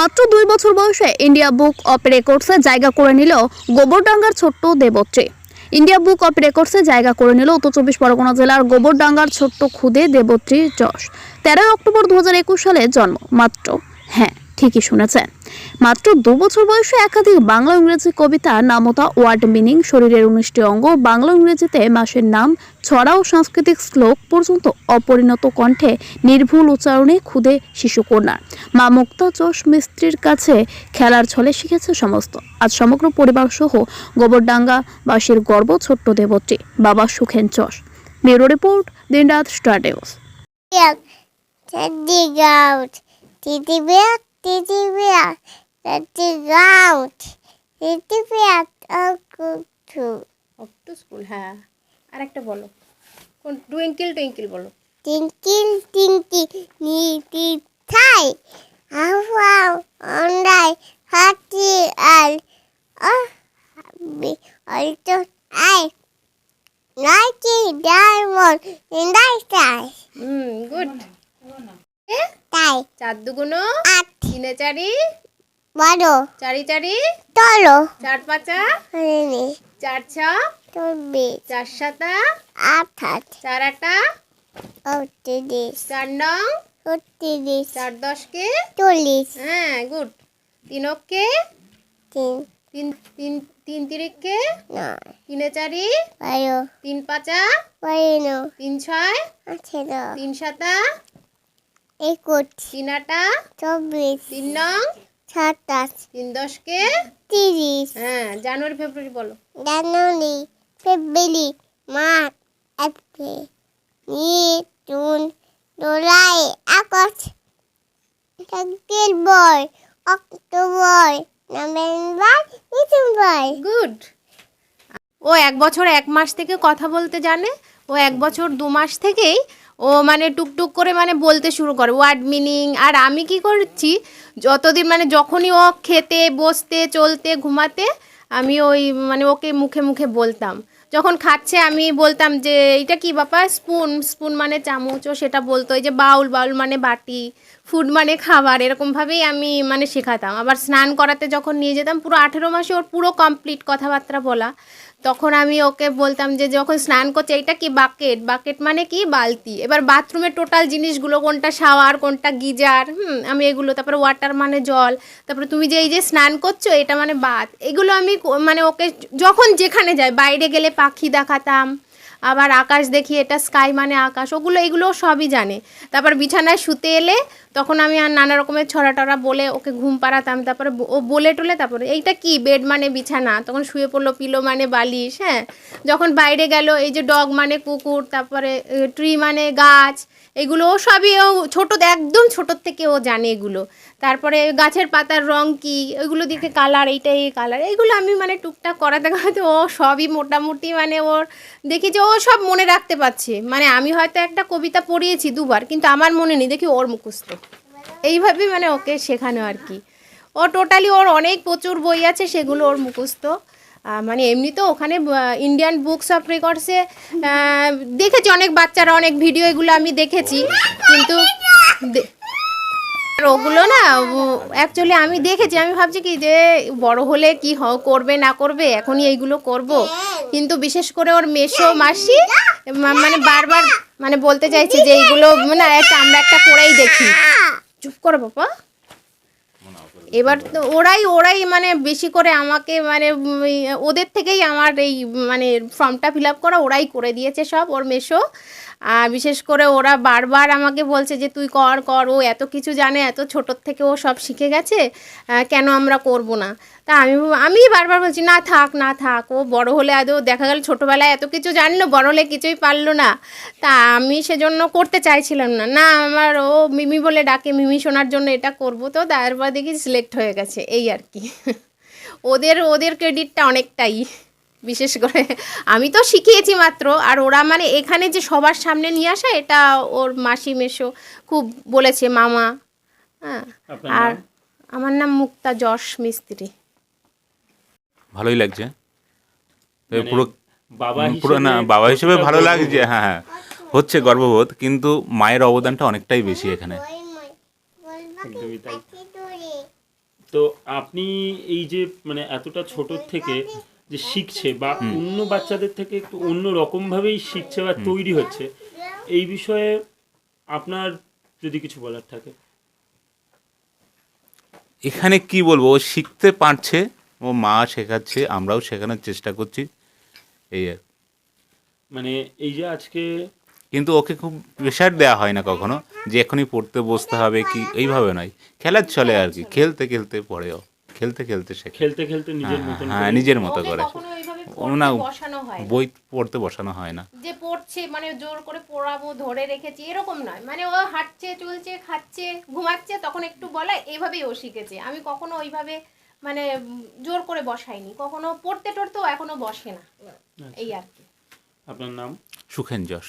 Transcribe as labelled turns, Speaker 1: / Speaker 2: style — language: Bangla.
Speaker 1: মাত্র দুই বছর বয়সে ইন্ডিয়া বুক অফ রেকর্ডসে জায়গা করে নিল গোবরডাঙ্গার ছোট্ট দেবত্রী। ইন্ডিয়া বুক অফ রেকর্ডসে জায়গা করে নিল উত্তর চব্বিশ পরগনা জেলার গোবরডাঙ্গার ছোট্ট খুদে দেবত্রী যশ। তেরোই অক্টোবর দু হাজার একুশ সালে জন্ম। মাত্র। হ্যাঁ ঠিকই শুনেছেন। মাত্র দু বছর বয়সে একাধিক বাংলা ইংরেজি কবিতা নামতা ওয়ার্ড মিনিং শরীরের উনিশটি অঙ্গ বাংলা ইংরেজিতে মাসের নাম, ছড়া ও সাংস্কৃতিক শ্লোক পর্যন্ত অপরিণত কণ্ঠে নির্ভুল উচ্চারণে খুদে শিশুকন্যা মা মুক্তা যশ মিস্ত্রির কাছে খেলার ছলে শিখেছে সমস্ত আজ সমগ্র পরিবার সহ গোবরডাঙ্গা বাসীর গর্ব ছোট্ট দেবত্রী বাবা সুখেন যশ ব্যুরো রিপোর্ট, দিনরাত star news
Speaker 2: Milk. Dig out. Titty milk. Titty milk. Dig out. Titty milk. Oh, good too.
Speaker 3: Off to school হ্যাঁ আর একটা বলো কোন টুইঙ্কেল টুইঙ্কেল বলো
Speaker 2: Tinkle, tinkle, nitty tie. How wow, on thy hearty eye. Oh, be also I. Nike diamond in thy sky.
Speaker 3: হুম গুড
Speaker 2: তাই
Speaker 3: চার দুগুনো
Speaker 2: আট
Speaker 3: তিনে চারি
Speaker 2: বারো।
Speaker 3: চারি চারি
Speaker 2: তলো
Speaker 3: চার পাঁচা চার ছ
Speaker 2: চব্বিশ।
Speaker 3: চার সাতা
Speaker 2: আঠাশ।
Speaker 3: চার আটা
Speaker 2: চৌত্রিশ
Speaker 3: চার নং
Speaker 2: ছত্রিশ।
Speaker 3: চার দশকে
Speaker 2: চল্লিশ।
Speaker 3: হ্যাঁ গুড। তিন অক্ষে
Speaker 2: তিন।
Speaker 3: তিন তিন তিন তিরিখকে
Speaker 2: নয়
Speaker 3: তিনে চারি
Speaker 2: বারো।
Speaker 3: তিন পাঁচা
Speaker 2: বারো।
Speaker 3: তিন ছয়
Speaker 2: আঠেরো।
Speaker 3: তিন সাতা
Speaker 2: একুশ
Speaker 3: তিন আটা
Speaker 2: চব্বিশ
Speaker 3: তিন নং
Speaker 2: সাতাশ
Speaker 3: তিন দশকে
Speaker 2: তিরিশ
Speaker 3: হ্যাঁ জানুয়ারি ফেব্রুয়ারি বলো।
Speaker 2: January February March April May June July August September October November December.
Speaker 3: Good. ও এক বছর এক মাস থেকে কথা বলতে জানে ও এক বছর দু মাস থেকেই ও মানে টুকটুক করে মানে বলতে শুরু করে ওয়ার্ড মিনিং আর আমি কি করছি, যতদিন মানে যখনই ও খেতে, বসতে, চলতে, ঘুমাতে, আমি ওই মানে ওকে মুখে মুখে বলতাম। যখন খাচ্ছে আমি বলতাম যে এটা কি বাবা স্পুন স্পুন মানে চামচ? ও সেটা বলতো, এই যে বাউল বাউল মানে বাটি ফুড মানে খাবার, এরকমভাবেই আমি মানে শেখাতাম। আবার স্নান করাতে যখন নিয়ে যেতাম, পুরো আঠেরো মাসে ওর পুরো কমপ্লিট কথাবার্তা বলা। তখন আমি ওকে বলতাম যে যখন স্নান করছে এটা কি বাকেট? বাকেট মানে কি? বালতি। এবার বাথরুমের টোটাল জিনিসগুলো কোনটা শাওয়ার কোনটা গিজার, হুম, আমি এগুলো, তারপরে ওয়াটার মানে জল, তারপরে তুমি যে এই যে স্নান করছ, এটা মানে বাত। এগুলো আমি মানে ওকে যখন যেখানে যাই, বাইরে গেলে পাখি দেখাতাম, আবার আকাশ দেখি এটা স্কাই মানে আকাশ, ওগুলো, এগুলো সবই জানে। তারপর বিছানায় শুতে এলে তখন আমি আর নানা রকমের ছড়া টড়া বলে ওকে ঘুম পাড়াতাম, তারপরে ও বলে টলে তারপরে, এইটা কি? বেড মানে বিছানা? তখন শুয়ে পড়ল পিলো মানে বালিশ হ্যাঁ? যখন বাইরে গেল, এই যে ডগ মানে কুকুর, তারপরে ট্রি মানে গাছ, এগুলো ও সবই ও ছোটো, একদম ছোটোর থেকে ও জানে এগুলো। তারপরে গাছের পাতার রং কি? ওইগুলো দিকে কালার এইটা এই কালার এইগুলো আমি মানে টুকটাক করাতে করাতে ও সবই মোটামুটি মানে ওর, দেখি যে ও সব মনে রাখতে পারছে। মানে আমি হয়তো একটা কবিতা পড়িয়েছি দুবার, কিন্তু আমার মনে নেই, দেখি ওর মুখস্থ। এইভাবেই মানে ওকে শেখানো আর কি। ও টোটালি ওর অনেক প্রচুর বই আছে সেগুলো ওর মুখস্থ। আহ, মানে এমনি তো ওখানে ইন্ডিয়ান বুকস অফ রেকর্ডসে দেখেছি অনেক বাচ্চারা অনেক ভিডিও এগুলো আমি দেখেছি। কিন্তু ওগুলো না অ্যাকচুয়ালি আমি দেখেছি আমি ভাবছি কি যে বড় হলে কি হ করবে না করবে এখনই এইগুলো করব। কিন্তু বিশেষ করে ওর মেসো মাসি মানে বারবার মানে বলতে চাইছি যে এইগুলো মানে আমরা একটা করেই দেখি। চুপ করো বাবা। এবার তো ওরাই ওরাই মানে বেশি করে আমাকে মানে ওদের থেকেই আমার এই মানে ফর্মটা ফিল আপ করা ওরাই করে দিয়েছে সব, ওর মেশো বিশেষ করে ওরা বারবার আমাকে বলছে যে, তুই কর কর, ও এত কিছু জানে, এত ছোটোর থেকে ও সব শিখে গেছে কেন আমরা করব না? তা আমি আমি বারবার বলছি, না থাক না থাক, ও বড় হলে আদৌ দেখা গেল ছোটোবেলায় এত কিছু জানলো, বড় হলে কিছুই পারল না। তা আমি সেজন্য করতে চাইছিলাম না। না, আমার ও মিমি বলে ডাকে, মিমি শোনার জন্য এটা করব তো, তারপর দেখি সিলেক্ট হয়ে গেছে। এই আর কি। ওদের ওদের ক্রেডিটটা অনেকটাই। বিশেষ করে আমি তো শিখিয়েছি মাত্র। আর ওরা মানে এখানে যে সবার সামনে নিয়ে আসা এটা ওর মাসি মেশো খুব বলেছে মামা। হ্যাঁ আর আমার নাম মুক্তা যশ মিস্ত্রি।
Speaker 4: ভালোই লাগছে।
Speaker 5: মানে
Speaker 4: পুরো
Speaker 5: বাবা
Speaker 4: পুরো না
Speaker 5: হিসেবে
Speaker 4: বাবা হিসেবে ভালো লাগছে হ্যাঁ হ্যাঁ। হচ্ছে গর্ববোধ কিন্তু মায়ের অবদানটা অনেকটাই বেশি এখানে।
Speaker 5: তো আপনি এই যে মানে এতটা ছোট থেকে যে শিখছে বা অন্য বাচ্চাদের থেকে একটু অন্য রকম ভাবেই শিখছে বা তৈরি হচ্ছে এই বিষয়ে আপনার যদি কিছু বলার থাকে।
Speaker 4: এখানে কি বলব? ও শিখতে পারছে ও মা শেখাচ্ছে আমরাও শেখানোর চেষ্টা করছি এই আর।
Speaker 5: মানে এই যে আজকে
Speaker 4: কিন্তু ওকে খুব প্রেশার দেওয়া হয় না কখনো যে এখনই পড়তে বসতে হবে কি এইভাবে নয়। খেলার চলে আর কি খেলতে খেলতে পড়েও খেলতে খেলতে শেখে
Speaker 5: খেলতে খেলতে নিজের
Speaker 4: হ্যাঁ,
Speaker 5: মতন
Speaker 4: হ্যাঁ নিজের মতো করে। না
Speaker 3: বসানো হয়
Speaker 4: বই পড়তে বসানো হয় না।
Speaker 3: যে পড়ছে মানে জোর করে পড়াবো ধরে রেখেছি এরকম নয়। মানে ও হাঁটছে চলছে খাচ্ছে ঘুমাচ্ছে তখন একটু বলা এভাবেই ও শিখেছে। আমি কখনো ওইভাবে মানে জোর করে বসাইনি। কখনো পড়তে টড়তেও এখনও বসে না। এই আর কি।
Speaker 5: আপনার নাম?
Speaker 4: সুখেন যশ।